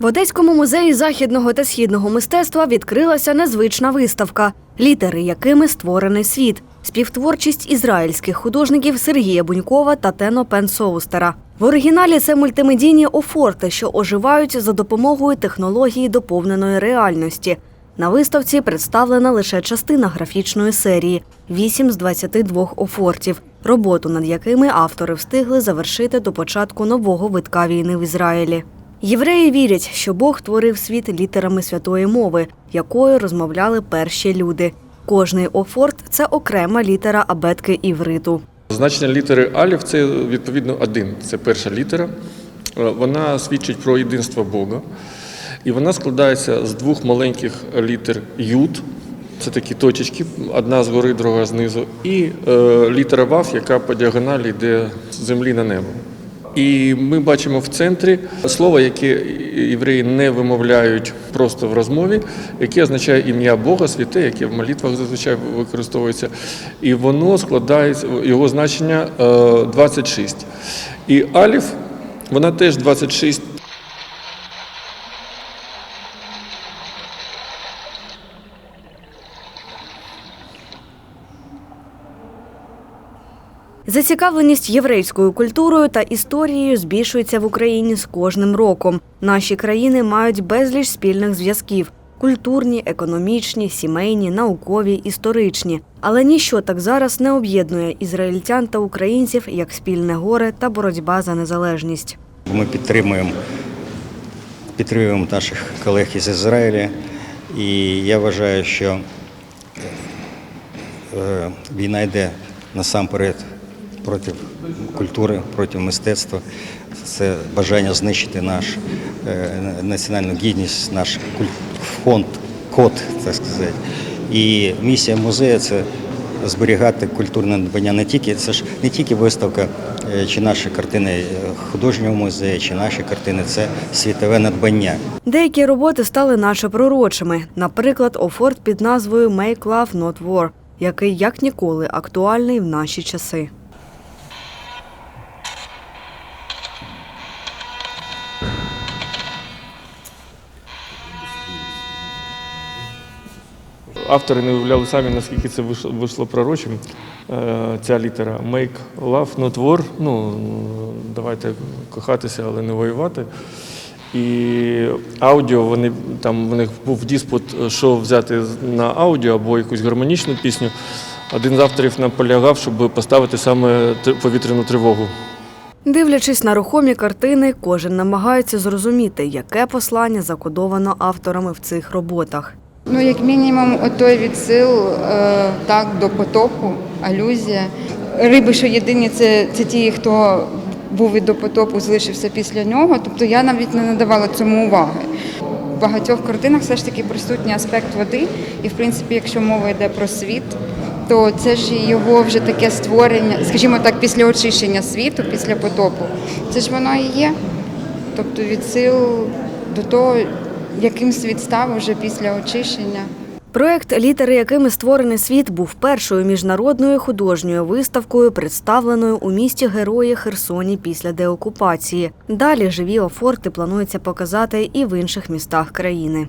В Одеському музеї західного та східного мистецтва відкрилася незвична виставка, літери якими створений світ. Співтворчість ізраїльських художників Сергія Бунькова та Тено Пенсоустера. В оригіналі це мультимедійні офорти, що оживають за допомогою технології доповненої реальності. На виставці представлена лише частина графічної серії 8 з 22 офортів, роботу над якими автори встигли завершити до початку нового витка війни в Ізраїлі. Євреї вірять, що Бог творив світ літерами святої мови, якою розмовляли перші люди. Кожний офорт це окрема літера абетки івриту. Значення літери Алів це відповідно один. Це перша літера. Е, Вона свідчить про єдинство Бога. І вона складається з двох маленьких літер Юд. Це такі точечки, одна згори, друга знизу, і е, літера Вав, яка по діагоналі йде з землі на небо. І ми бачимо в центрі слово, яке євреї не вимовляють просто в розмові, яке означає ім'я Бога, святе, яке в молитвах зазвичай використовується. І воно складається, його значення е, 26. І Аліф, вона теж 26. Зацікавленість єврейською культурою та історією збільшується в Україні з кожним роком. Наші країни мають безліч спільних зв'язків: культурні, економічні, сімейні, наукові, історичні. Але ніщо так зараз не об'єднує ізраїльтян та українців як спільне горе та боротьба за незалежність. Ми підтримуємо, підтримуємо наших колег із Ізраїля. І я вважаю, що е, війна йде насамперед проти культури, проти мистецтва. Це бажання знищити наш е, національну гідність, наш фонд, код, так сказати. І місія музею це зберігати культурне надбання не тільки це ж не тільки виставка е, чи наші картини е, художнього музею, чи наші картини, це світове надбання. Деякі роботи стали наче пророчими. Наприклад, офорт під назвою «Make Love, Not War», який як ніколи актуальний в наші часи. Автори не уявляли самі, наскільки це вийшло, вийшло пророчим. Е, Ця літера Make love, not war. Ну, давайте кохатися, але не воювати. І аудіо, вони там у них був диспут, що взяти на аудіо або якусь гармонічну пісню. Один з авторів наполягав, щоб поставити саме повітряну тривогу. Дивлячись на рухомі картини, кожен намагається зрозуміти, яке послання закодовано авторами в цих роботах. Ну, як мінімум, отой відсил е, так, до потопу, алюзія. Риби, що єдині, це, це ті, хто був і до потопу, залишився після нього. Тобто я навіть не надавала цьому уваги. В багатьох картинах все ж таки присутній аспект води. І, в принципі, якщо мова йде про світ, то це ж його вже таке створення, скажімо так, після очищення світу, після потопу. Це ж воно і є. Тобто відсил до того, яким світ став уже після очищення. Проект літери, якими створений світ, був першою міжнародною художньою виставкою, представленою у місті Герої Херсоні після деокупації. Далі живі офорти планується показати і в інших містах країни.